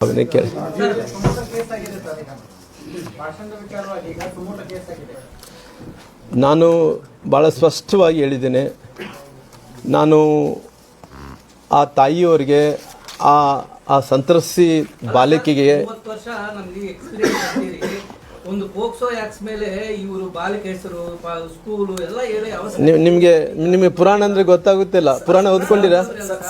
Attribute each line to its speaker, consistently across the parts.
Speaker 1: ಅವನೇ ಕೇಳಿ. ನಾನು ಭಾಳ ಸ್ಪಷ್ಟವಾಗಿ ಹೇಳಿದ್ದೇನೆ. ನಾನು ಆ ತಾಯಿಯವರಿಗೆ ಆ ಆ ಸಂತ್ರಸ್ತಿ ಬಾಲಕಿಗೆ
Speaker 2: ಒಂದು ಪೋಕ್ಸೋ ಆಕ್ಸ್ ಮೇಲೆ ಇವರು ಬಾಲಿಕ ಹೆಸರು ಸ್ಕೂಲು ಎಲ್ಲ ಹೇಳಿ ಅವಶ್ಯ
Speaker 1: ನಿಮ್- ನಿಮ್ಗೆ ನಿಮಗೆ ಪುರಾಣ ಅಂದ್ರೆ ಗೊತ್ತಾಗುತ್ತಿಲ್ಲ. ಪುರಾಣ ಓದ್ಕೊಂಡಿರಾ?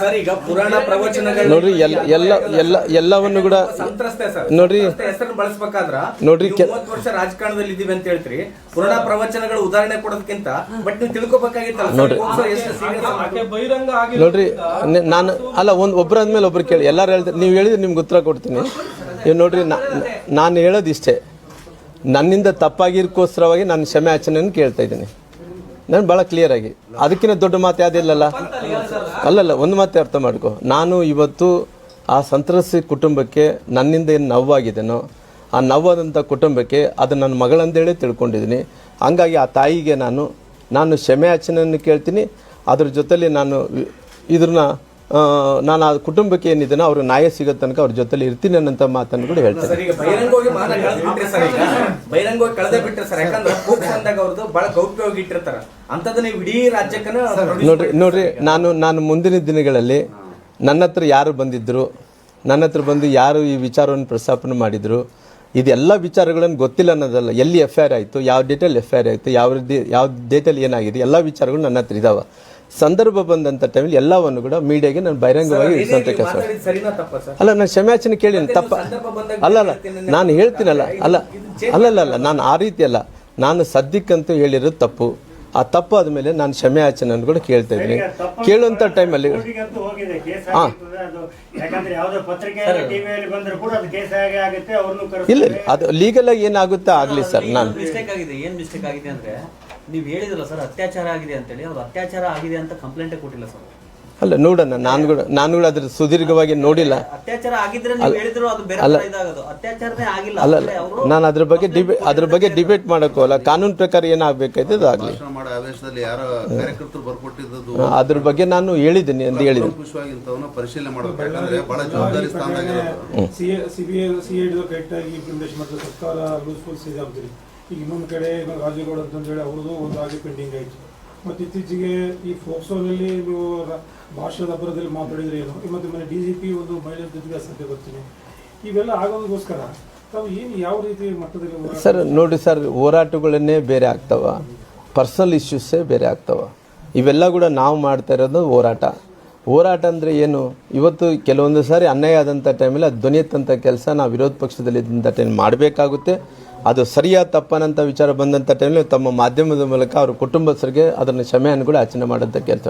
Speaker 3: ಸರ್ ಈಗ ಪುರಾಣ ಪ್ರವಚನಗಳು
Speaker 1: ನೋಡ್ರಿ ಎಲ್ಲ ಎಲ್ಲ ಎಲ್ಲ ಎಲ್ಲವನ್ನು ಕೂಡ
Speaker 3: ಸಂತ್ರಸ್ತೆ ಸರ್
Speaker 1: ನೋಡ್ರಿ
Speaker 3: ಹೆಸರು ಬಳಸ್ಬೇಕಾದ್ರ
Speaker 1: ನೋಡ್ರಿ,
Speaker 3: ಮೂವತ್ತು ವರ್ಷ ರಾಜಕಾರಣದಲ್ಲಿ ಇದೀವಿ ಅಂತ ಹೇಳ್ತೀರಿ. ಪುರಾಣ ಪ್ರವಚನಗಳು ಉದಾಹರಣೆ ಕೊಡೋದಕ್ಕಿಂತ ಬಟ್ ನೀವು ತಿಳ್ಕೊಬೇಕಾಗಿತ್ತಲ್ಲ
Speaker 1: ನೋಡ್ರಿ.
Speaker 3: ಬಹಿರಂಗ ಆಗಿ-
Speaker 1: ನೋಡ್ರಿ ನಾನು ಅಲ್ಲ ಒಂದು ಒಬ್ಬರಾದ್ಮೇಲೆ ಒಬ್ರು ಕೇಳಿ. ಎಲ್ಲರೂ ಹೇಳ್ತಾರೆ ನೀವು ಹೇಳಿದ್ರೆ ನಿಮ್ಗೆ ಉತ್ತರ ಕೊಡ್ತೀನಿ. ನೀವು ನೋಡ್ರಿ ನಾ- ನಾನು ಹೇಳೋದು ಇಷ್ಟೇ ನನ್ನಿಂದ ತಪ್ಪಾಗಿರ್ಕೋಸ್ಕರವಾಗಿ ನಾನು ಕ್ಷಮೆ ಕೇಳ್ತಾ ಇದ್ದೀನಿ. ನಾನು ಭಾಳ ಕ್ಲಿಯರ್ ಆಗಿ. ಅದಕ್ಕಿಂತ ದೊಡ್ಡ ಮಾತು ಯಾವುದಿಲ್ಲಲ್ಲ ಅಲ್ಲಲ್ಲ, ಒಂದು ಮಾತು ಅರ್ಥ ಮಾಡ್ಕೊ. ನಾನು ಇವತ್ತು ಆ ಸಂತ್ರಸ್ತ ಕುಟುಂಬಕ್ಕೆ ನನ್ನಿಂದ ಏನು ನೋವಾಗಿದೆನೋ ಆ ನೋವಾದಂಥ ಕುಟುಂಬಕ್ಕೆ ಅದು ನನ್ನ ಮಗಳಂದೇಳಿ ತಿಳ್ಕೊಂಡಿದ್ದೀನಿ. ಹಂಗಾಗಿ ಆ ತಾಯಿಗೆ ನಾನು ನಾನು ಕ್ಷಮೆ ಕೇಳ್ತೀನಿ. ಅದ್ರ ಜೊತೆಲಿ ನಾನು ಇದನ್ನ ನಾನು ಆ ಕುಟುಂಬಕ್ಕೆ ಏನಿದ್ದೇನೆ ಅವ್ರಿಗೆ ನ್ಯಾಯ ಸಿಗೋ ತನಕ ಅವ್ರ ಜೊತೆಲಿ ಇರ್ತೀನಿ ಅನ್ನೋಂಥ ಮಾತನ್ನು ಕೂಡ ಹೇಳ್ತಾರೆ
Speaker 3: ಸರ್ ಈಗ ಬಹಿರಂಗವಾಗಿ ಮಾನ ಸರ್ ಈಗ? ಬಹಿರಂಗವಾಗಿ ಕಳೆದೇ ಬಿಟ್ರೆ ಸರ್ ಯಾಕಂದ್ರೆ ಅಂದಾಗ ಅವ್ರದ್ದು ಬಹಳ ಗೌಪ್ಯವಾಗಿ ಇಟ್ಟಿರ್ತಾರೆ. ಅಂಥದ್ದು ನೀವು ಇಡೀ ರಾಜ್ಯಕ್ಕನ
Speaker 1: ನೋಡ್ರಿ ನೋಡ್ರಿ ನಾನು ನಾನು ಮುಂದಿನ ದಿನಗಳಲ್ಲಿ ನನ್ನ ಹತ್ರ ಯಾರು ಬಂದಿದ್ದರು ನನ್ನ ಹತ್ರ ಬಂದು ಯಾರು ಈ ವಿಚಾರವನ್ನು ಪ್ರಸ್ತಾಪನೆ ಮಾಡಿದರು ಇದೆಲ್ಲ ವಿಚಾರಗಳನ್ನು ಗೊತ್ತಿಲ್ಲ ಅನ್ನೋದಲ್ಲ ಎಲ್ಲಿ ಎಫ್ ಐ ಆರ್ ಆಯಿತು ಯಾವ ಡೇಟಲ್ಲಿ ಎಫ್ ಐ ಆರ್ ಆಯಿತು ಯಾವ ಯಾವ ಡೇಟಲ್ಲಿ ಏನಾಗಿದೆ ಎಲ್ಲ ವಿಚಾರಗಳು ನನ್ನ ಹತ್ರ ಇದಾವೆ. ಸಂದರ್ಭ ಬಂದಂಥ ಟೈಮಲ್ಲಿ ಎಲ್ಲವನ್ನು ಕೂಡ ಮೀಡಿಯಾಗೆ ನಾನು ಬಹಿರಂಗವಾಗಿ
Speaker 3: ಏನೇ
Speaker 1: ಇರಿಸುವಂಥ ಕೆಲಸ.
Speaker 3: ಸರಿನಾ ತಪ್ಪ ಸರ್?
Speaker 1: ಅಲ್ಲ ನಾನು ಕ್ಷಮಾಚನೆ ಕೇಳಿ ತಪ್ಪ. ಅಲ್ಲ ಅಲ್ಲ ನಾನು ಹೇಳ್ತೀನಲ್ಲ ಅಲ್ಲ ಅಲ್ಲಲ್ಲ ಅಲ್ಲ ನಾನು ಆ ರೀತಿ ಅಲ್ಲ. ನಾನು ಸದ್ಯಕ್ಕಂತೂ ಹೇಳಿರೋದು ತಪ್ಪು. ಆ ತಪ್ಪು ಆದಮೇಲೆ ನಾನು ಕ್ಷಮೆ ಕೂಡ ಕೇಳ್ತಾ ಇದ್ದೀನಿ. ಕೇಳುವಂಥ ಟೈಮಲ್ಲಿ
Speaker 4: ಕೋರ್ಟಿಗಂತೂ ಹೋಗಿದೆ ಕೇಸ್ ಅದು. ಯಾಕಂದ್ರೆ ಯಾವುದೋ ಪತ್ರಿಕೆ ಟಿವಿಯಲ್ಲಿ ಬಂದ್ರೆ ಕೂಡ ಅದು ಕೇಸ್ ಆಗಿ ಆಗುತ್ತೆ ಅವ್ರನ್ನು
Speaker 1: ಇಲ್ಲ ಇಲ್ಲ, ಅದು ಲೀಗಲ್ ಆಗಿ ಏನಾಗುತ್ತೋ ಆಗಲಿ ಸರ್ ನಾನು
Speaker 5: ನೀವು ಹೇಳಿದ್ರಲ್ಲ ಸರ್ ಅತ್ಯಾಚಾರ ಆಗಿದೆ ಅಂತೇಳಿ ಅವ್ರು ಅತ್ಯಾಚಾರ ಆಗಿದೆ ಅಂತ ಕಂಪ್ಲೇಂಟೇ ಕೊಟ್ಟಿಲ್ಲ ಸರ್.
Speaker 1: ಅಲ್ಲ ನೋಡೋಣ ನಾನು ಕೂಡ ನಾನು ಕೂಡ ಅದ್ರ ಸುದೀರ್ಘವಾಗಿ ನೋಡಿಲ್ಲ.
Speaker 5: ಅತ್ಯಾಚಾರ ಆಗಿದ್ರೆ ನೀವು ಹೇಳಿದ್ರು ಅದು ಬೇರೆ. ತರ ಇದಾಗೋದು. ಅತ್ಯಾಚಾರನೇ ಆಗಿಲ್ಲ.
Speaker 1: ಅಲ್ಲ ಅಲ್ಲ
Speaker 5: ಅವರು
Speaker 1: ನಾನು ಅದ್ರ ಬಗ್ಗೆ ಡಿಬೇ ಅದ್ರ ಬಗ್ಗೆ ಡಿಬೇಟ್ ಮಾಡೋಕ್ಕೋಲ್ಲ ಕಾನೂನು ಪ್ರಕಾರ ಏನಾಗಬೇಕಾಯ್ತು ಅದು ಆಗಲಿ.
Speaker 6: ಭಾಷಣ ಮಾಡೋ ಆವೇಶದಲ್ಲಿ ಯಾರೋ ಕಾರ್ಯಕರ್ತರು ಬರ್ಕೊಟ್ಟಿದ್ದು
Speaker 1: ಅದ್ರ ಬಗ್ಗೆ ನಾನು ಹೇಳಿದ್ದೀನಿ ಅಂತ ಹೇಳಿದ್ದೀನಿ.
Speaker 6: ಖುಷಿಯಾಗಿ ಇಂಥವನ್ನ ಪರಿಶೀಲನೆ ಮಾಡಬೇಕು ಯಾಕಂದ್ರೆ ಬಹಳ ಜವಾಬ್ದಾರಿ ಸ್ಥಾನದಾಗಿರೋದು.
Speaker 7: ಸಿಬಿಐ ಸಿಐಡಿ ಕರೆಕ್ಟಾಗಿ ಇಂಪ್ಲಿಮೆಂಟೇಷನ್ ಮಾಡಿದ್ರೆ ಸರ್ಕಾರ ರೂಲ್ಸ್ ಇದೆ ಅಂತೀರಿ? ಈಗ ಇನ್ನೊಂದು ಕಡೆ ರಾಜೇಗೌಡ ಅಂತಂದೇಳಿ ಅವ್ರದ್ದು ಒಂದು ಆಗಿ ಪೆಂಡಿಂಗ್ ಆಯಿತು. ಮತ್ತು ಇತ್ತೀಚೆಗೆ ಈ ಫೋಕ್ಸೋನಲ್ಲಿ ನೀವು ಭಾಷಣದ ಅಪರದಲ್ಲಿ ಮಾತಾಡಿದ್ರೆ ಏನು? ಮತ್ತು ಮನೆ ಡಿ ಜಿ ಪಿ ಒಂದು ಮಹಿಳೆಯರ ಜೊತೆಗೆ ಸದ್ಯ ಬರ್ತೀನಿ ಇವೆಲ್ಲ ಆಗೋದಕ್ಕೋಸ್ಕರ ತಾವು ಏನು ಯಾವ ರೀತಿ ಮಟ್ಟದಲ್ಲಿ
Speaker 1: ಸರ್, ನೋಡಿ ಸರ್, ಹೋರಾಟಗಳನ್ನೇ ಬೇರೆ ಆಗ್ತಾವ. ಪರ್ಸನಲ್ ಇಶ್ಯೂಸೇ ಬೇರೆ ಆಗ್ತವ. ಇವೆಲ್ಲ ಕೂಡ ನಾವು ಮಾಡ್ತಾ ಇರೋದು ಹೋರಾಟ. ಹೋರಾಟ ಅಂದರೆ ಏನು? ಇವತ್ತು ಕೆಲವೊಂದು ಸಾರಿ ಅನ್ಯಾಯ ಆದಂಥ ಟೈಮಲ್ಲಿ ಅದು ಧ್ವನಿ ಎತ್ತಂಥ ಕೆಲಸ ನಾವು ವಿರೋಧ ಪಕ್ಷದಲ್ಲಿ ಇದ್ದಂಥ ಟೈಮ್ ಮಾಡಬೇಕಾಗುತ್ತೆ. ಅದು ಸರಿಯಾದ ತಪ್ಪನಂಥ ವಿಚಾರ ಬಂದಂಥ ಟೈಮಲ್ಲಿ ತಮ್ಮ ಮಾಧ್ಯಮದ ಮೂಲಕ ಅವ್ರ ಕುಟುಂಬಸ್ಥರಿಗೆ ಅದನ್ನು ಕ್ಷಮೆಯನ್ನು ಕೂಡ ಆಚರಣೆ ಮಾಡೋಂಥ ಕೆಲಸ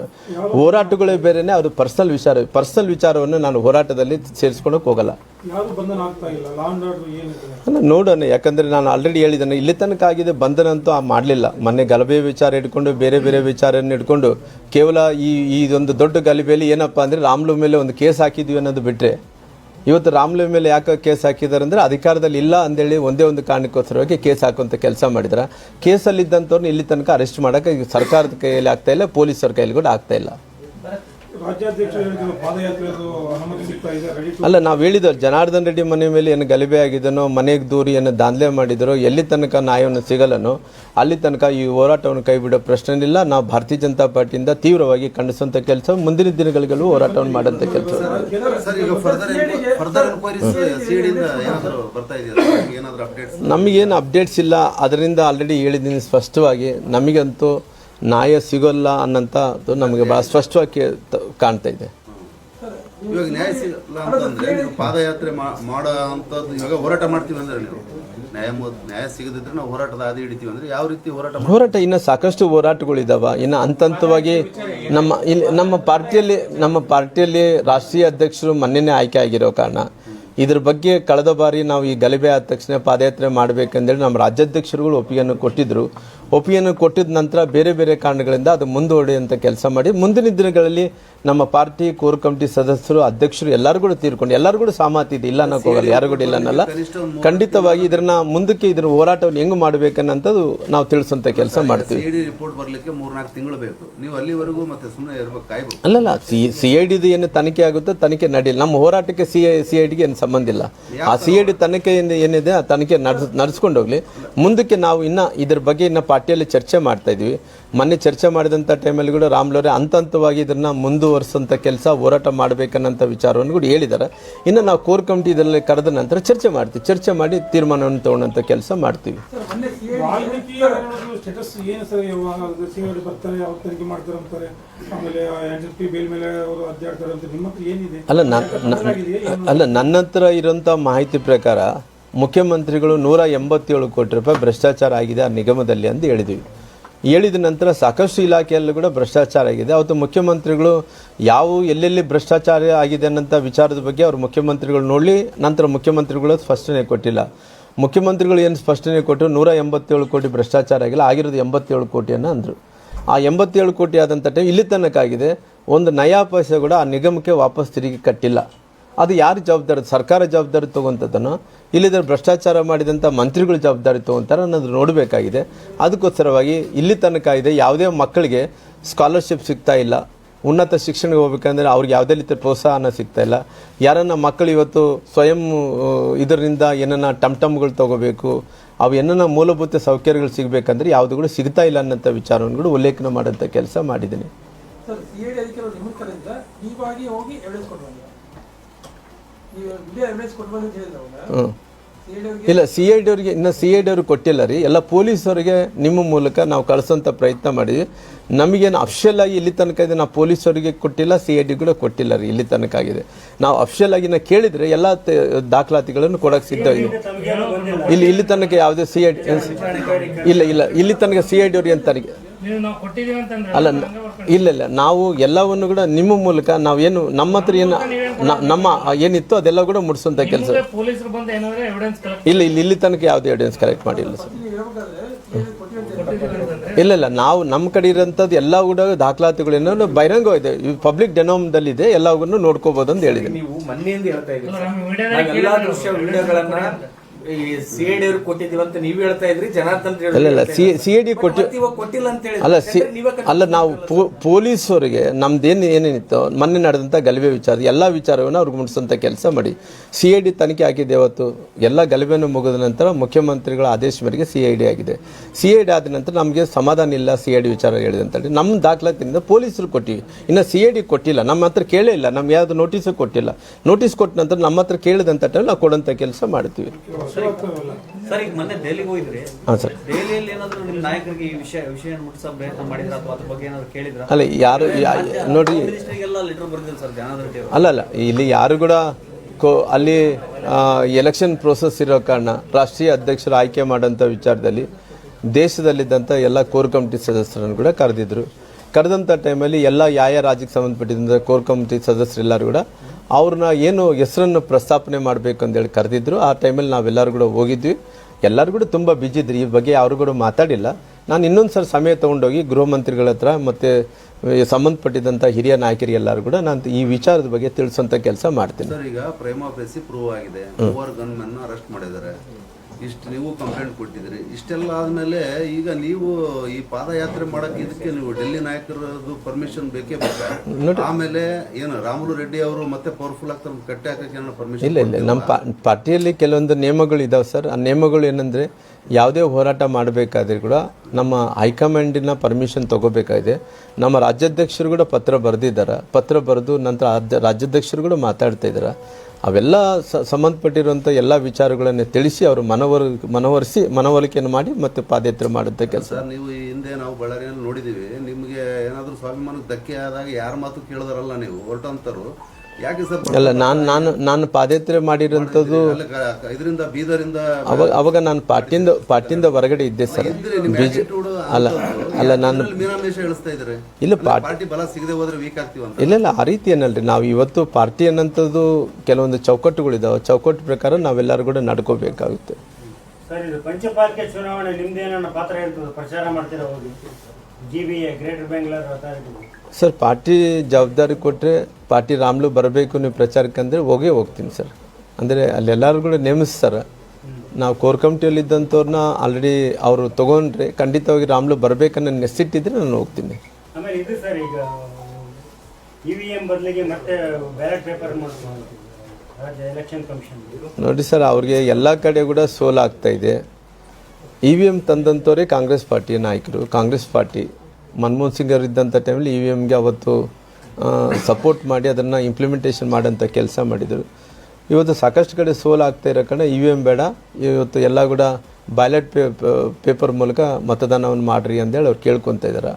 Speaker 1: ಹೋರಾಟಗಳೇ ಬೇರೆಯೇ ಅದು ಪರ್ಸನಲ್ ವಿಚಾರ. ಪರ್ಸನಲ್ ವಿಚಾರವನ್ನು ನಾನು ಹೋರಾಟದಲ್ಲಿ ಸೇರಿಸ್ಕೊಳಕ್ಕೆ ಹೋಗಲ್ಲ. ನೋಡೋಣ. ಯಾಕಂದ್ರೆ ನಾನು ಆಲ್ರೆಡಿ ಹೇಳಿದ್ದೇನೆ ಇಲ್ಲಿ ತನಕ ಆಗಿದೆ ಬಂಧನ ಅಂತೂ ಆ ಮಾಡಲಿಲ್ಲ. ಮೊನ್ನೆ ಗಲಭೆ ವಿಚಾರ ಇಟ್ಕೊಂಡು ಬೇರೆ ಬೇರೆ ವಿಚಾರವನ್ನು ಇಟ್ಕೊಂಡು ಕೇವಲ ಈ ಇದೊಂದು ದೊಡ್ಡ ಗಲಭೆಯಲ್ಲಿ ಏನಪ್ಪ ಅಂದರೆ ರಾಮ್ಲು ಮೇಲೆ ಒಂದು ಕೇಸ್ ಹಾಕಿದ್ವಿ ಅನ್ನೋದು ಬಿಟ್ಟರೆ ಇವತ್ತು ರಾಮ್ಲು ಮೇಲೆ ಯಾಕೆ ಕೇಸ್ ಹಾಕಿದ್ದಾರೆ ಅಂದರೆ ಅಧಿಕಾರದಲ್ಲಿ ಇಲ್ಲ ಅಂದೇಳಿ ಒಂದೇ ಒಂದು ಕಾರಣಕ್ಕೋಸ್ಕರವಾಗಿ ಕೇಸ್ ಹಾಕುವಂಥ ಕೆಲಸ ಮಾಡಿದ್ರೆ ಕೇಸಲ್ಲಿದ್ದಂಥವ್ರನ್ನ ಇಲ್ಲಿ ತನಕ ಅರೆಸ್ಟ್ ಮಾಡೋಕ್ಕೆ ಸರ್ಕಾರದ ಕೈಯಲ್ಲಿ ಆಗ್ತಾ ಇಲ್ಲ, ಪೊಲೀಸರ ಕೈಯಲ್ಲಿ ಕೂಡ ಆಗ್ತಾ
Speaker 7: ರಾಜ್ಯಾಧ್ಯಕ್ಷರು ಹೇಳಿದ್ರು ಪಾದಯಾತ್ರೆದು ಅನುಮತಿ ಸಿಗ್ತಾ ಇದೆ ರೆಡಿ
Speaker 1: ಅಲ್ಲ ನಾವು ಹೇಳಿದ್ವಿ ಜನಾರ್ದನ್ ರೆಡ್ಡಿ ಮನೆ ಮೇಲೆ ಏನು ಗಲಭೆ ಆಗಿದನೋ ಮನೆಗೆ ದೂರಿ ಏನು ದಾಂಧಲೆ ಮಾಡಿದರೋ ಎಲ್ಲಿ ತನಕ ನ್ಯಾಯವನ್ನು ಸಿಗಲ್ಲನೋ ಅಲ್ಲಿ ತನಕ ಈ ಹೋರಾಟವನ್ನು ಕೈ ಬಿಡೋ ಪ್ರಶ್ನೆ ಇಲ್ಲ. ನಾವು ಭಾರತೀಯ ಜನತಾ ಪಾರ್ಟಿಯಿಂದ ತೀವ್ರವಾಗಿ ಖಂಡಿಸುವಂಥ ಕೆಲಸ ಮುಂದಿನ ದಿನಗಳಿಗೂ ಹೋರಾಟವನ್ನು ಮಾಡೋಂಥ ಕೆಲಸ.
Speaker 6: ಸರ್ ಈಗ ಫರ್ದರ್ ಫರ್ದರ್ ಎನ್ಕ್ವೈರೀಸ್ ಸಿಡಿಯಿಂದ ಏನಾದರೂ ಬರ್ತಾ ಇದೆಯಾ ಏನಾದರೂ ಅಪ್ಡೇಟ್ಸ್
Speaker 1: ನಮಗೇನು ಅಪ್ಡೇಟ್ಸ್ ಇಲ್ಲ. ಅದರಿಂದ ಆಲ್ರೆಡಿ ಹೇಳಿದ್ದೀನಿ ಸ್ಪಷ್ಟವಾಗಿ ನಮಗಂತೂ ನ್ಯಾಯ ಸಿಗೋಲ್ಲ ಅನ್ನೋಂಥದ್ದು ನಮಗೆ ಭಾಳ ಸ್ಪಷ್ಟವಾಗಿ ಕಾಣ್ತಾ ಇದೆ.
Speaker 6: ಇವಾಗ ನ್ಯಾಯ ಸಿಗಲ್ಲ ಅಂತಂದ್ರೆ ನೀವು ಪಾದಯಾತ್ರೆ ಮಾಡೋ ಅಂಥದ್ದು ಇವಾಗ ಹೋರಾಟ ಮಾಡ್ತೀವಿ ಅಂದ್ರೆ ನೀವು. ನ್ಯಾಯ ನ್ಯಾಯ ಸಿಗದಿದ್ರೆ ನಾವು ಹೋರಾಟದ ಹಾದಿ ಹಿಡಿತೀವಿ ಅಂದ್ರೆ ಯಾವ ರೀತಿ ಹೋರಾಟ
Speaker 1: ಹೋರಾಟ ಇನ್ನು ಸಾಕಷ್ಟು ಹೋರಾಟಗಳಿದ್ದಾವೆ ಇನ್ನು ಹಂತ ಹಂತವಾಗಿ ನಮ್ಮ ಇಲ್ಲಿ ನಮ್ಮ ಪಾರ್ಟಿಯಲ್ಲಿ ನಮ್ಮ ಪಾರ್ಟಿಯಲ್ಲಿ ರಾಷ್ಟ್ರೀಯ ಅಧ್ಯಕ್ಷರು ಮೊನ್ನೆನೇ ಆಯ್ಕೆ ಆಗಿರೋ ಕಾರಣ ಇದ್ರ ಬಗ್ಗೆ ಕಳೆದ ಬಾರಿ ನಾವು ಈ ಗಲಭೆ ಆದ ತಕ್ಷಣ ಪಾದಯಾತ್ರೆ ಮಾಡಬೇಕಂದೇಳಿ ನಮ್ಮ ರಾಜ್ಯಾಧ್ಯಕ್ಷರುಗಳು ಒಪ್ಪಿಗೆಯನ್ನು ಕೊಟ್ಟಿದ್ದರು ಒಪಿನಿಯನ್ ಕೊಟ್ಟಿದ ನಂತರ ಬೇರೆ ಬೇರೆ ಕಾರಣಗಳಿಂದ ಅದು ಮುಂದುವರಿಯುವಂಥ ಕೆಲಸ ಮಾಡಿ ಮುಂದಿನ ದಿನಗಳಲ್ಲಿ ನಮ್ಮ ಪಾರ್ಟಿ ಕೋರ್ ಕಮಿಟಿ ಸದಸ್ಯರು ಅಧ್ಯಕ್ಷರು ಎಲ್ಲರೂ ಕೂಡ ತೀರ್ಕೊಂಡು ಎಲ್ಲರೂ ಕೂಡ ಸಹಮತಿ ಇದೆ ಇಲ್ಲ ಅನ್ನೋಕೆ ಹೋಗಲ್ಲ ಯಾರು ಕೂಡ ಇಲ್ಲ ಅನ್ನಲ್ಲ. ಖಂಡಿತವಾಗಿ ಇದನ್ನ ಮುಂದಕ್ಕೆ ಇದ್ರ ಹೋರಾಟವನ್ನು ಹೆಂಗ್ ಮಾಡ್ಬೇಕನ್ನಂಥದ್ದು ನಾವು ತಿಳಿಸುವಂತ ಕೆಲಸ ಮಾಡ್ತೀವಿ.
Speaker 6: ರಿಪೋರ್ಟ್ ಬರ್ಲಿಕ್ಕೆ ಮೂರ್ನಾಲ್ಕು ತಿಂಗಳು ಬೇಕು. ನೀವು ಅಲ್ಲಿವರೆಗೂ ಮತ್ತೆ ಸುಮ್ಮನೆ
Speaker 1: ಅಲ್ಲಲ್ಲ ಸಿ ಸಿ ಐ ಡಿದು ಏನು ತನಿಖೆ ಆಗುತ್ತೋ ತನಿಖೆ ನಡೆಯಲ್ಲ. ನಮ್ಮ ಹೋರಾಟಕ್ಕೆ ಸಿ ಐ ಸಿ ಐ ಡಿಗೆ ಏನು ಸಂಬಂಧ ಇಲ್ಲ. ಆ ಸಿ ಐ ಡಿ ತನಿಖೆ ಏನಿದೆ ಆ ತನಿಖೆ ನಡೆಸ್ ನಡೆಸ್ಕೊಂಡು ಹೋಗ್ಲಿ. ಮುಂದಕ್ಕೆ ನಾವು ಇನ್ನ ಇದ್ರ ಬಗ್ಗೆ ಇನ್ನ ಪಾರ್ಟಿಯಲ್ಲಿ ಚರ್ಚೆ ಮಾಡ್ತಾ ಇದ್ವಿ. ಮೊನ್ನೆ ಚರ್ಚೆ ಮಾಡಿದಂಥ ಟೈಮಲ್ಲಿ ಕೂಡ ರಾಮ್ಲೋರೆ ಹಂತ ಹಂತವಾಗಿ ಇದನ್ನು ಮುಂದುವರಿಸೋಂಥ ಕೆಲಸ ಹೋರಾಟ ಮಾಡಬೇಕನ್ನಂಥ ವಿಚಾರವನ್ನು ಕೂಡ ಹೇಳಿದ್ದಾರೆ. ಇನ್ನು ನಾವು ಕೋರ್ ಕಮಿಟಿ ಇದರಲ್ಲಿ ಕರೆದ ನಂತರ ಚರ್ಚೆ ಮಾಡ್ತೀವಿ. ಚರ್ಚೆ ಮಾಡಿ ತೀರ್ಮಾನವನ್ನು ತಗೊಳ್ಳೋಂಥ ಕೆಲಸ ಮಾಡ್ತೀವಿ. ಅಲ್ಲ ನನ್ನ ಅಲ್ಲ ನನ್ನ ಹತ್ರ ಇರೋಂಥ ಮಾಹಿತಿ ಪ್ರಕಾರ ಮುಖ್ಯಮಂತ್ರಿಗಳು ನೂರ ಎಂಬತ್ತೇಳು ಕೋಟಿ ರೂಪಾಯಿ ಭ್ರಷ್ಟಾಚಾರ ಆಗಿದೆ ಆ ನಿಗಮದಲ್ಲಿ ಅಂತ ಹೇಳಿದ್ವಿ. ಹೇಳಿದ ನಂತರ ಸಾಕಷ್ಟು ಇಲಾಖೆಯಲ್ಲೂ ಕೂಡ ಭ್ರಷ್ಟಾಚಾರ ಆಗಿದೆ. ಅವತ್ತು ಮುಖ್ಯಮಂತ್ರಿಗಳು ಯಾವ, ಎಲ್ಲೆಲ್ಲಿ ಭ್ರಷ್ಟಾಚಾರ ಆಗಿದೆ ಅನ್ನೋಂಥ ವಿಚಾರದ ಬಗ್ಗೆ ಅವರು ಮುಖ್ಯಮಂತ್ರಿಗಳು ನೋಡಲಿ, ನಂತರ ಮುಖ್ಯಮಂತ್ರಿಗಳು ಸ್ಪಷ್ಟನೆ ಕೊಟ್ಟಿಲ್ಲ. ಮುಖ್ಯಮಂತ್ರಿಗಳು ಏನು ಸ್ಪಷ್ಟನೆ ಕೊಟ್ಟರು? ನೂರ ಎಂಬತ್ತೇಳು ಕೋಟಿ ಭ್ರಷ್ಟಾಚಾರ ಆಗಿಲ್ಲ, ಆಗಿರೋದು ಎಂಬತ್ತೇಳು ಕೋಟಿಯನ್ನು ಅಂದರು. ಆ ಎಂಬತ್ತೇಳು ಕೋಟಿ ಆದಂಥ ಟೈಮ್ ಇಲ್ಲಿ ತನಕ ಆಗಿದೆ. ಒಂದು ನಯಾ ಪೈಸೆ ಕೂಡ ಆ ನಿಗಮಕ್ಕೆ ವಾಪಸ್ ತಿರುಗಿ ಕಟ್ಟಿಲ್ಲ. ಅದು ಯಾರು ಜವಾಬ್ದಾರಿ? ಸರ್ಕಾರ ಜವಾಬ್ದಾರಿ ತೊಗೊಂಥದ್ದನ್ನು ಇಲ್ಲಿದ್ರೆ ಭ್ರಷ್ಟಾಚಾರ ಮಾಡಿದಂಥ ಮಂತ್ರಿಗಳು ಜವಾಬ್ದಾರಿ ತಗೊಂತಾರೆ ಅನ್ನೋದು ನೋಡಬೇಕಾಗಿದೆ. ಅದಕ್ಕೋಸ್ಕರವಾಗಿ ಇಲ್ಲಿ ತನಕ ಇದೆ, ಯಾವುದೇ ಮಕ್ಕಳಿಗೆ ಸ್ಕಾಲರ್ಶಿಪ್ ಸಿಗ್ತಾ ಇಲ್ಲ. ಉನ್ನತ ಶಿಕ್ಷಣಕ್ಕೆ ಹೋಗ್ಬೇಕಂದ್ರೆ ಅವ್ರಿಗೆ ಯಾವುದೇ ರೀತಿ ಪ್ರೋತ್ಸಾಹನ ಸಿಗ್ತಾ ಇಲ್ಲ. ಯಾರನ್ನ ಮಕ್ಕಳು ಇವತ್ತು ಸ್ವಯಂ ಇದರಿಂದ ಏನನ್ನ ಟಮ್ ಟಮ್ಗಳು ತಗೋಬೇಕು, ಅವು ಏನನ್ನ ಮೂಲಭೂತ ಸೌಕರ್ಯಗಳು ಸಿಗಬೇಕಂದ್ರೆ ಯಾವುದುಗಳು ಸಿಗ್ತಾ ಇಲ್ಲ ಅನ್ನೋಂಥ ವಿಚಾರವನ್ನು ಕೂಡ ಉಲ್ಲೇಖನ ಮಾಡೋಂಥ ಕೆಲಸ ಮಾಡಿದ್ದೀನಿ. ಹ್ಞೂ ಇಲ್ಲ ಸಿ ಐ ಡಿ ಅವರಿಗೆ ಇನ್ನು ಸಿ ಐ ಡಿ ಅವ್ರಿಗೆ ಕೊಟ್ಟಿಲ್ಲ ರೀ. ಎಲ್ಲ ಪೊಲೀಸರಿಗೆ ನಿಮ್ಮ ಮೂಲಕ ನಾವು ಕಳಿಸೋಂಥ ಪ್ರಯತ್ನ ಮಾಡಿದ್ವಿ. ನಮಗೇನು ಅಫಿಷಿಯಲ್ ಆಗಿ ಇಲ್ಲಿ ತನಕ ಇದೆ ನಾವು ಪೊಲೀಸರಿಗೆ ಕೊಟ್ಟಿಲ್ಲ ಸಿ ಐ ಡಿ ಕೂಡ ಕೊಟ್ಟಿಲ್ಲ ರೀ ಇಲ್ಲಿ ತನಕ ಆಗಿದೆ. ನಾವು ಅಫಿಷಿಯಲ್ ಆಗಿ ನಾವು ಕೇಳಿದರೆ ಎಲ್ಲ ತ- ದಾಖಲಾತಿಗಳನ್ನು ಕೊಡೋಕೆ ಸಿದ್ಧ ಇದೆ ಇಲ್ಲಿ ಇಲ್ಲಿ ತನಕ ಯಾವುದೇ ಸಿ ಐ ಡಿ ಇಲ್ಲ ಇಲ್ಲ. ಇಲ್ಲಿ ತನಕ ಸಿ ಐ ಡಿ ಅವ್ರಿಗೆ ಅಂತಾರೆ
Speaker 8: ನೀವು ನಾವು ಕೊಟ್ಟಿದ್ದೀವಿ ಅಂತಂದ್ರೆ
Speaker 1: ಅಲ್ಲ ಇಲ್ಲ ಇಲ್ಲ. ನಾವು ಎಲ್ಲವನ್ನು ಕೂಡ ನಿಮ್ಮ ಮೂಲಕ ನಾವೇನು ನಮ್ಮ ಹತ್ರ ಏನು ನಮ್ಮ ಏನಿತ್ತು ಅದೆಲ್ಲ ಕೂಡ ಮುಡಿಸುವಂತ ಕೆಲಸ.
Speaker 8: ಪೊಲೀಸರು ಬಂದು ಏನಾದ್ರೆ ಎವಿಡೆನ್ಸ್ ಕಲೆಕ್ಟ್
Speaker 1: ಇಲ್ಲ ಇಲ್ಲಿ ಇಲ್ಲಿ ತನಕ ಯಾವುದೇ ಎವಿಡೆನ್ಸ್ ಕಲೆಕ್ಟ್ ಮಾಡಿಲ್ಲ ಸರ್.
Speaker 8: ನೀವು ಹೇಳ್ಬೇಕಾದ್ರೆ ಸಿ ಐ ಅಂತಂದ್ರೆ.
Speaker 1: ಇಲ್ಲ ಇಲ್ಲ. ನಾವು ನಮ್ಮ ಕಡೆ ಇರೋಂಥದ್ದು ಎಲ್ಲ ಕೂಡ ದಾಖಲಾತಿಗಳು ಏನೋ ಬಹಿರಂಗ ಇದೆ. ಪಬ್ಲಿಕ್ ಡೆನೋಮ್ದಲ್ಲಿ ಇದೆ ಎಲ್ಲವನ್ನು ನೋಡ್ಕೋಬಹುದು ಅಂತ ಹೇಳಿದ್ದೀನಿ.
Speaker 3: ನೀವು ಮೊನ್ನೆಯಿಂದ ಹೇಳ್ತಾ ಇದ್ರಿ
Speaker 8: ನಮ್ಮ ವಿಡಿಯೋದಾಗ
Speaker 3: ನಾವೆಲ್ಲಾ ದೃಶ್ಯ ವಿಡಿಯೋಗಳನ್ನ ಈ ಸಿ ಐ ಡಿ ಅವ್ರಿಗೆ ಕೊಟ್ಟಿದೀವಿ ಅಂತ ನೀವು ಹೇಳ್ತಾ ಇದ್ರಿ ಜನಾರ್ದನ್ ರೆಡ್ಡಿ
Speaker 1: ಇಲ್ಲ ಇಲ್ಲ C C I D
Speaker 3: But
Speaker 1: ಕೊಟ್ಟು
Speaker 3: ಮತ್ತೆ ಇವಾಗ ಕೊಟ್ಟಿಲ್ಲ ಅಂತ ಹೇಳಿ
Speaker 1: ಅಲ್ಲ ಸಿ
Speaker 3: ನೀವೇ
Speaker 1: ಅಲ್ಲ ನಾವು ಪೊ- ಪೊಲೀಸರಿಗೆ ನಮ್ದೇನು ಏನೇನಿತ್ತು ಮೊನ್ನೆ ನಡೆದಂಥ ಗಲಭೆ ವಿಚಾರ ಎಲ್ಲ ವಿಚಾರವನ್ನು ಅವ್ರಿಗೆ ಮುಟ್ಟಿಸೋಂಥ ಕೆಲಸ ಮಾಡಿ. ಸಿ ಐ ಡಿ ತನಿಖೆ ಆಗಿದೆ ಇವತ್ತು ಎಲ್ಲ ಗಲಭೆಯನ್ನು ಮುಗಿದ ನಂತರ ಮುಖ್ಯಮಂತ್ರಿಗಳ ಆದೇಶ ಮೇರೆಗೆ ಸಿ ಐ ಡಿ ಆಗಿದೆ. ಸಿ ಐ ಡಿ ಆದ ನಂತರ ನಮಗೆ ಸಮಾಧಾನ ಇಲ್ಲ ಸಿ ಐ ಡಿ ವಿಚಾರ ಹೇಳಿದೆ ಅಂತೇಳಿ ನಮ್ಮ ದಾಖಲಾತಿನಿಂದ ಪೊಲೀಸರು ಕೊಟ್ಟಿವಿ. ಇನ್ನು ಸಿ ಐ ಡಿ ಕೊಟ್ಟಿಲ್ಲ ನಮ್ಮ ಹತ್ರ ಕೇಳೇ ಇಲ್ಲ ನಮ್ಗೆ ಯಾವುದು ನೋಟಿಸು ಕೊಟ್ಟಿಲ್ಲ. ನೋಟಿಸ್ ಕೊಟ್ಟ ನಂತರ ನಮ್ಮ ಹತ್ರ ಕೇಳಿದಂಥ ಟೈಮ್ ನಾವು ಕೊಡೋಂಥ ಕೆಲಸ ಮಾಡ್ತೀವಿ.
Speaker 5: ಸರ್ ಈಗ ಮೊನ್ನೆ ದೆಹಲಿಗೆ ಹೋಗಿದ್ರಿ.
Speaker 1: ಹಾಂ ಸರ್.
Speaker 5: ದೆಹಲಿಯಲ್ಲಿ ಏನಾದ್ರು ನಿಮ್ಮ ನಾಯಕರಿಗೆ ಈ ವಿಷಯ ವಿಷಯ ಮುಟ್ಟಿಸೋ ಪ್ರಯತ್ನ ಮಾಡಿದ್ರ ಅಥವಾ ಅದ್ರ ಬಗ್ಗೆ ಏನಾದ್ರು ಕೇಳಿದ್ರ?
Speaker 1: ಅಲ್ಲ ಯಾರು ಯಾ- ನೋಡ್ರಿ.
Speaker 5: ಮಿನಿಸ್ಟರ್ಗೆಲ್ಲ ಲೆಟರ್ ಬರ್ದಿಲ್ಲ ಸರ್ ಜನಾರ್ದನ್ ರೆಡ್ಡಿ
Speaker 1: ಅಲ್ಲ ಅಲ್ಲ ಇಲ್ಲಿ ಯಾರು ಕೂಡ ಕೋ ಅಲ್ಲಿ ಎಲೆಕ್ಷನ್ ಪ್ರೋಸೆಸ್ ಇರೋ ಕಾರಣ ರಾಷ್ಟ್ರೀಯ ಅಧ್ಯಕ್ಷರು ಆಯ್ಕೆ ಮಾಡೋಂಥ ವಿಚಾರದಲ್ಲಿ ದೇಶದಲ್ಲಿದ್ದಂಥ ಎಲ್ಲ ಕೋರ್ ಕಮಿಟಿ ಸದಸ್ಯರನ್ನು ಕೂಡ ಕರೆದಿದ್ರು. ಕರೆದಂಥ ಟೈಮಲ್ಲಿ ಎಲ್ಲ ಯಾವ ಯಾವ ರಾಜ್ಯಕ್ಕೆ ಸಂಬಂಧಪಟ್ಟಿದ್ದಂಥ ಕೋರ್ ಕಮಿಟಿ ಸದಸ್ಯರೆಲ್ಲರೂ ಕೂಡ ಅವ್ರನ್ನ ಏನು ಹೆಸರನ್ನು ಪ್ರಸ್ತಾಪನೆ ಮಾಡಬೇಕು ಅಂತೇಳಿ ಕರೆದಿದ್ರು. ಆ ಟೈಮಲ್ಲಿ ನಾವೆಲ್ಲರೂ ಕೂಡ ಹೋಗಿದ್ವಿ. ಎಲ್ಲರೂ ಕೂಡ ತುಂಬ ಬಿಜಿ ಇದ್ರಿ. ಈ ಬಗ್ಗೆ ಅವರು ಕೂಡ ಮಾತಾಡಿಲ್ಲ. ನಾನು ಇನ್ನೊಂದು ಸಲ ಸಮಯ ತೊಗೊಂಡೋಗಿ ಗೃಹ ಮಂತ್ರಿಗಳ ಹತ್ರ ಮತ್ತು ಸಂಬಂಧಪಟ್ಟಿದ್ದಂಥ ಹಿರಿಯ ನಾಯಕರಿಗೆ ಎಲ್ಲರೂ ಕೂಡ ನಾನು ಈ ವಿಚಾರದ ಬಗ್ಗೆ ತಿಳಿಸೋಂಥ ಕೆಲಸ ಮಾಡ್ತೀನಿ.
Speaker 6: ಸರ್ ಈಗ ಪ್ರೇಮ ಪ್ರೇಸಿ ಪ್ರೂವ್ ಆಗಿದೆ. ಮೂವರು ಅರೆಸ್ಟ್ ಮಾಡಿದ್ದಾರೆ. ಇಷ್ಟು ನೀವು ಕಂಪ್ಲೇಂಟ್ ಕೊಟ್ಟಿದ್ರಿ ಇಷ್ಟೆಲ್ಲ ಆದಮೇಲೆ ಈಗ ನೀವು ಈ ಪಾದಯಾತ್ರೆ ಮಾಡಕ್ಕೆ ಇದಕ್ಕೆ ನೀವು ಡೆಲ್ಲಿ ನಾಯಕರದು ಪರ್ಮಿಷನ್ ಬೇಕೇ ಬೇಕು? ಆಮೇಲೆ ಏನು ರಾಮುಲು ರೆಡ್ಡಿ ಅವರು ಮತ್ತೆ ಪವರ್ಫುಲ್ ಆಗ್ತಾರೆ ಕಟ್ಟೆ ಹಾಕಕ್ಕೆ ಏನೋ ಪರ್ಮಿಷನ್
Speaker 1: ಇಲ್ಲ ಇಲ್ಲ. ನಮ್ಮ ಪಾರ್ಟಿಯಲ್ಲಿ ಕೆಲವೊಂದು ನಿಯಮಗಳು ಇದಾವೆ ಸರ್. ಆ ನಿಯಮಗಳು ಏನಂದರೆ ಯಾವುದೇ ಹೋರಾಟ ಮಾಡಬೇಕಾದ್ರೆ ಕೂಡ ನಮ್ಮ ಹೈಕಮಾಂಡಿನ ಪರ್ಮಿಷನ್ ತಗೋಬೇಕಾಗಿದೆ. ನಮ್ಮ ರಾಜ್ಯಾಧ್ಯಕ್ಷರು ಕೂಡ ಪತ್ರ ಬರೆದಿದ್ದಾರೆ. ಪತ್ರ ಬರೆದು ನಂತರ ರಾಜ್ಯ ರಾಜ್ಯಾಧ್ಯಕ್ಷರು ಕೂಡ ಮಾತಾಡ್ತಾ ಇದ್ದಾರೆ. ಅವೆಲ್ಲ ಸ- ಸಂಬಂಧಪಟ್ಟಿರುವಂಥ ಎಲ್ಲ ವಿಚಾರಗಳನ್ನು ತಿಳಿಸಿ ಅವರು ಮನವರ ಮನವರಿಸಿ ಮನವೊಲಿಕೆಯನ್ನು ಮಾಡಿ ಮತ್ತೆ ಪಾದಯಾತ್ರೆ ಮಾಡುತ್ತೆ ಕೆಲಸ.
Speaker 6: ಸರ್ ನೀವು ಈ ಹಿಂದೆ ನಾವು ಬಳ್ಳಾರಿಯಲ್ಲಿ ನೋಡಿದ್ದೀವಿ ನಿಮಗೆ ಏನಾದರೂ ಸ್ವಾಭಿಮಾನಕ್ಕೆ ಧಕ್ಕೆ ಆದಾಗ ಯಾರ ಮಾತು ಕೇಳಿದಾರಲ್ಲ ನೀವು? ಹೊರಟಂತರು. ಯಾಕೆ ಸರ್
Speaker 1: ಅಲ್ಲ ನಾನು ನಾನು ನಾನು ಪಾದಯಾತ್ರೆ ಮಾಡಿರೋಂಥದ್ದು
Speaker 6: ಇದರಿಂದ ಬೀದರಿಂದ
Speaker 1: ಅವಾಗ ಅವಾಗ ನಾನು ಪಾರ್ಟಿಯಿಂದ ಪಾರ್ಟಿಯಿಂದ ಹೊರಗಡೆ ಇದ್ದೆ ಸರ್.
Speaker 6: ಇದ್ರೆ ನಿಮ್ಮ
Speaker 1: ಬೀಜ
Speaker 6: attitude
Speaker 1: ಅಲ್ಲ ಅಲ್ಲ ನಾನು ಇಲ್ಲ ಪಾರ್ಟಿ
Speaker 6: ಬಲ ಸಿಗದೆ ಹೋದ್ರೆ ವೀಕ್ ಆಗ್ತೀವಿ ಅಂತ.
Speaker 1: ಇಲ್ಲ ಇಲ್ಲ ಆ ರೀತಿ ಏನಲ್ರಿ ನಾವು ಇವತ್ತು ಪಾರ್ಟಿ ಅನ್ನೋಂಥದ್ದು ಕೆಲವೊಂದು ಚೌಕಟ್ಟುಗಳಿದಾವೆ ಚೌಕಟ್ಟು ಪ್ರಕಾರ ನಾವೆಲ್ಲರೂ ಕೂಡ ನಡ್ಕೋಬೇಕಾಗುತ್ತೆ.
Speaker 4: ಸರ್ ಇದು ಪಂಚಪಾಲಿಕೆ ಚುನಾವಣೆ ನಿಮ್ದೇನ ಪಾತ್ರ ಇರ್ತದೆ ಪ್ರಚಾರ ಮಾಡ್ತೀರಾ ಹೋಗಿ? G greater Bengaluru
Speaker 1: sir party ಜವಾಬ್ದಾರಿ ಕೊಟ್ಟರೆ ಪಾರ್ಟಿ ರಾಮ್ಲು ಬರಬೇಕು ನೀವು ಪ್ರಚಾರಕ್ಕೆ ಅಂದರೆ ಹೋಗೇ ಹೋಗ್ತೀನಿ ಸರ್. ಅಂದರೆ ಅಲ್ಲೆಲ್ಲರೂ ಕೂಡ ನೇಮಿಸ್ತಾರೆ. ನಾವು ಕೋರ್ ಕಮಿಟಿಯಲ್ಲಿ ಇದ್ದಂಥವ್ರನ್ನ ಆಲ್ರೆಡಿ ಅವರು ತೊಗೊಂಡ್ರೆ ಖಂಡಿತವಾಗಿ ರಾಮ್ಲು ಬರಬೇಕನ್ನೋ ನೆಸಿಟ್ಟಿದ್ರೆ ನಾನು ಹೋಗ್ತೀನಿ.
Speaker 4: ಆಮೇಲೆ ಇದು ಸರ್ ಈಗ ಇ ವಿ ಎಂ ಬದಲಿಗೆ ಮತ್ತೆ ಬ್ಯಾಲೆಟ್ ಪೇಪರ್ ಮಾಡ್ಕೊಂಡು ರಾಜ್ಯ ಎಲೆಕ್ಷನ್ ಕಮಿಷನ್
Speaker 1: ನೋಡಿ ಸರ್ ಅವ್ರಿಗೆ ಎಲ್ಲ ಕಡೆ ಕೂಡ ಸೋಲಾಗ್ತಾ ಇದೆ. ಇ ವಿ ಎಂ ತಂದಂಥವರೇ ಕಾಂಗ್ರೆಸ್ ಪಾರ್ಟಿಯ ನಾಯಕರು. ಕಾಂಗ್ರೆಸ್ ಪಾರ್ಟಿ ಮನಮೋಹನ್ ಸಿಂಗ್ ಅವರು ಇದ್ದಂಥ ಟೈಮಲ್ಲಿ ಇ ವಿ ಎಮ್ಗೆ ಅವತ್ತು ಸಪೋರ್ಟ್ ಮಾಡಿ ಅದನ್ನು ಇಂಪ್ಲಿಮೆಂಟೇಷನ್ ಮಾಡೋಂಥ ಕೆಲಸ ಮಾಡಿದರು. ಇವತ್ತು ಸಾಕಷ್ಟು ಕಡೆ ಸೋಲಾಗ್ತಾ ಇರೋ ಕಾರಣ ಇ ವಿ ಎಂ ಬೇಡ. ಇವತ್ತು ಎಲ್ಲ ಕೂಡ ಬ್ಯಾಲೆಟ್ ಪೇಪರ್ ಮೂಲಕ ಮತದಾನವನ್ನು ಮಾಡಿರಿ ಅಂತೇಳಿ ಅವ್ರು ಕೇಳ್ಕೊತಾ ಇದ್ದಾರೆ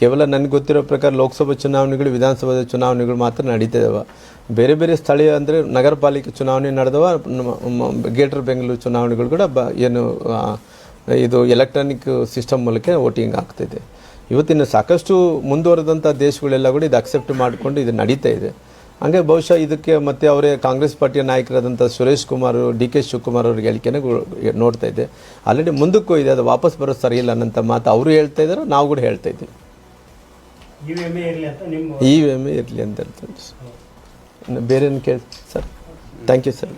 Speaker 1: ಕೇವಲ ನನಗೆ ಗೊತ್ತಿರೋ ಪ್ರಕಾರ ಲೋಕಸಭಾ ಚುನಾವಣೆಗಳು ವಿಧಾನಸಭಾ ಚುನಾವಣೆಗಳು ಮಾತ್ರ ನಡೀತಾ ಇದಾವೆ. ಬೇರೆ ಬೇರೆ ಸ್ಥಳೀಯ ಅಂದರೆ ನಗರ ಪಾಲಿಕೆ ಚುನಾವಣೆ ನಡೆದವ ಗೇಟರ್ ಬೆಂಗಳೂರು ಚುನಾವಣೆಗಳು ಕೂಡ ಬ, ಏನು ಇದು ಎಲೆಕ್ಟ್ರಾನಿಕ್ ಸಿಸ್ಟಮ್ ಮೂಲಕ ವೋಟಿಂಗ್ ಆಗ್ತಾಯಿದೆ ಇವತ್ತಿನ ಸಾಕಷ್ಟು ಮುಂದುವರೆದಂಥ ದೇಶಗಳೆಲ್ಲ ಕೂಡ ಇದು ಅಕ್ಸೆಪ್ಟ್ ಮಾಡಿಕೊಂಡು ಇದು ನಡೀತಾ ಇದೆ. ಹಂಗೆ ಬಹುಶಃ ಇದಕ್ಕೆ ಮತ್ತೆ ಅವರೇ ಕಾಂಗ್ರೆಸ್ ಪಾರ್ಟಿಯ ನಾಯಕರಾದಂಥ ಸುರೇಶ್ ಕುಮಾರ್ ಡಿ ಕೆ ಶಿವಕುಮಾರ್ ಅವ್ರಿಗೆ ಹೇಳಿಕೆನ ನೋಡ್ತಾ ಇದ್ದೆ. ಆಲ್ರೆಡಿ ಮುಂದಕ್ಕೂ ಇದೆ ಅದು ವಾಪಸ್ ಬರೋದು ಸರಿಯಿಲ್ಲ ಅನ್ನೋಂಥ ಮಾತು ಅವರು ಹೇಳ್ತಾ ಇದ್ದಾರೆ ನಾವು ಕೂಡ ಹೇಳ್ತಾ ಇದ್ದೀವಿ.
Speaker 4: ಇ ವಿ ಎಂ ಇರಲಿ ಅಂತ
Speaker 1: ಇನ್ನು ಬೇರೆ ಕೇಳಿ ಸರ್ ಥ್ಯಾಂಕ್ ಯು ಸರ್